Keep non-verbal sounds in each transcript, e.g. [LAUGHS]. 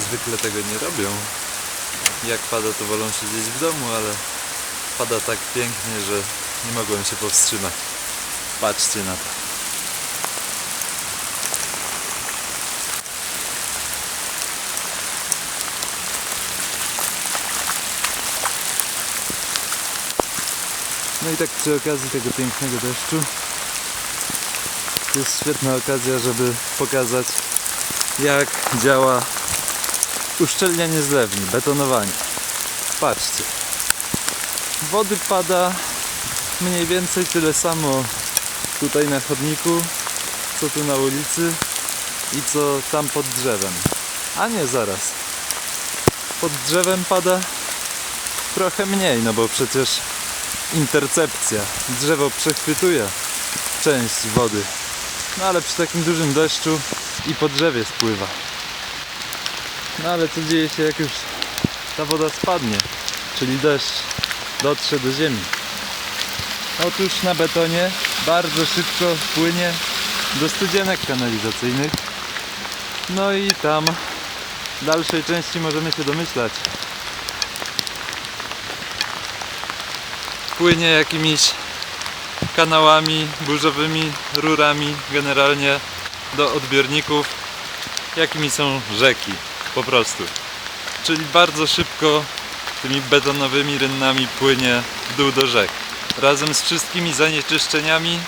zwykle tego nie robią. Jak pada, to wolą siedzieć w domu, ale pada tak pięknie, że nie mogłem się powstrzymać. Patrzcie na to. No i tak przy okazji tego pięknego deszczu jest świetna okazja, żeby pokazać jak działa uszczelnianie zlewni, betonowanie. Patrzcie. Wody pada mniej więcej tyle samo tutaj na chodniku, co tu na ulicy i co tam pod drzewem. A nie, zaraz. Pod drzewem pada trochę mniej, no bo przecież intercepcja. Drzewo przechwytuje część wody. No ale przy takim dużym deszczu i po drzewie spływa. No ale co dzieje się jak już ta woda spadnie, czyli deszcz dotrze do ziemi? Otóż na betonie bardzo szybko płynie do studzienek kanalizacyjnych. No i tam w dalszej części możemy się domyślać. Płynie jakimiś kanałami burzowymi, rurami generalnie do odbiorników, jakimi są rzeki po prostu. Czyli bardzo szybko tymi betonowymi rynnami płynie w dół do rzek. Razem z wszystkimi zanieczyszczeniami,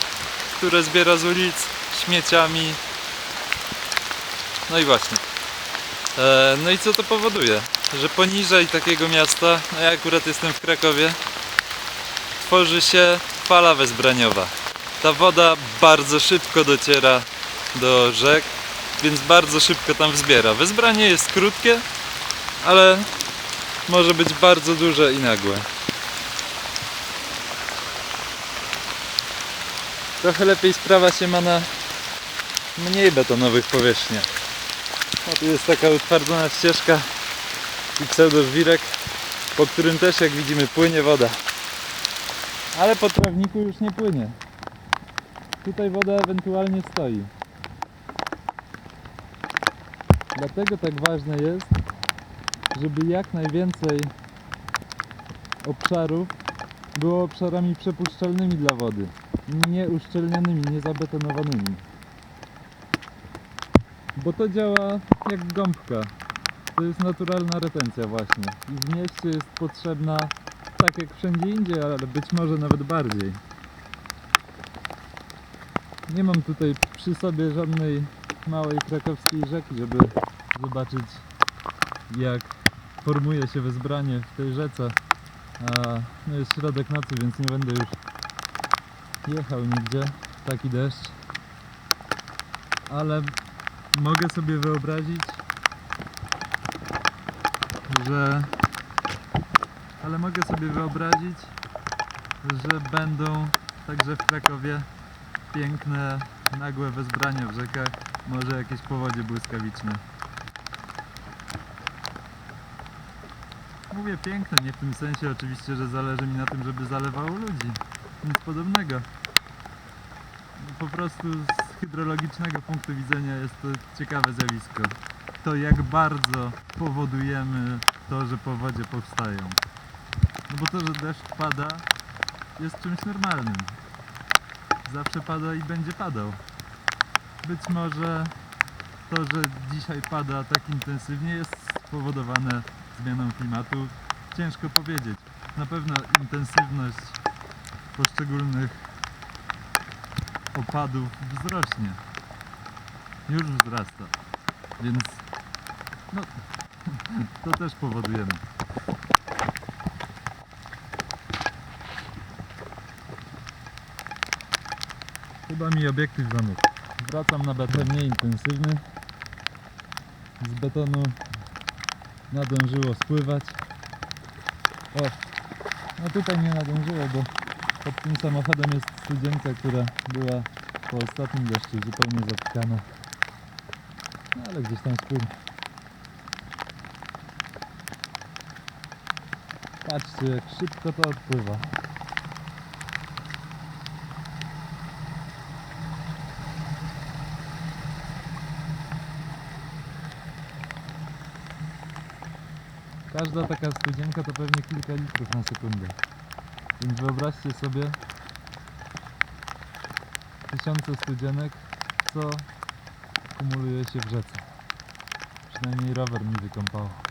które zbiera z ulic, śmieciami. No i właśnie. E, no i co to powoduje? Że poniżej takiego miasta, no ja akurat jestem w Krakowie, tworzy się fala wezbraniowa. Ta woda bardzo szybko dociera do rzek, więc bardzo szybko tam wzbiera. Wezbranie jest krótkie, ale może być bardzo duże i nagłe. Trochę lepiej sprawa się ma na mniej betonowych powierzchniach. No tu jest taka utwardzona ścieżka i pseudożwirek, po którym też jak widzimy płynie woda. Ale po trawniku już nie płynie. Tutaj woda ewentualnie stoi. Dlatego tak ważne jest, żeby jak najwięcej obszarów było obszarami przepuszczalnymi dla wody. Nie uszczelnianymi, nie zabetonowanymi. Bo to działa jak gąbka. To jest naturalna retencja właśnie. I w mieście jest potrzebna tak jak wszędzie indziej, ale być może nawet bardziej. Nie mam tutaj przy sobie żadnej małej krakowskiej rzeki, żeby zobaczyć jak formuje się wezbranie w tej rzece. A no jest środek nocy, więc nie będę już jechał nigdzie. Taki deszcz. Ale mogę sobie wyobrazić, że ale mogę sobie wyobrazić, że będą także w Krakowie piękne, nagłe wezbrania w rzekach, może jakieś powodzie błyskawiczne. Mówię piękne, nie w tym sensie oczywiście, że zależy mi na tym, żeby zalewało ludzi. Nic podobnego. Po prostu z hydrologicznego punktu widzenia jest to ciekawe zjawisko. To jak bardzo powodujemy to, że powodzie powstają. No bo to, że deszcz pada jest czymś normalnym. Zawsze pada i będzie padał. Być może to, że dzisiaj pada tak intensywnie jest spowodowane zmianą klimatu. Ciężko powiedzieć. Na pewno intensywność poszczególnych opadów wzrośnie. Już wzrasta. Więc no, [LAUGHS] to też powodujemy. Chyba mi obiektyw zamógł. Wracam na beton mniej intensywny. Z betonu nadążyło spływać. O, no tutaj nie nadążyło, bo pod tym samochodem jest studzienka, która była po ostatnim deszczu zupełnie zatkana. No ale gdzieś tam spływa. Patrzcie jak szybko to odpływa. Każda taka studzienka to pewnie kilka litrów na sekundę. Więc wyobraźcie sobie tysiące studzienek, co kumuluje się w rzece. Przynajmniej rower mi wykąpało.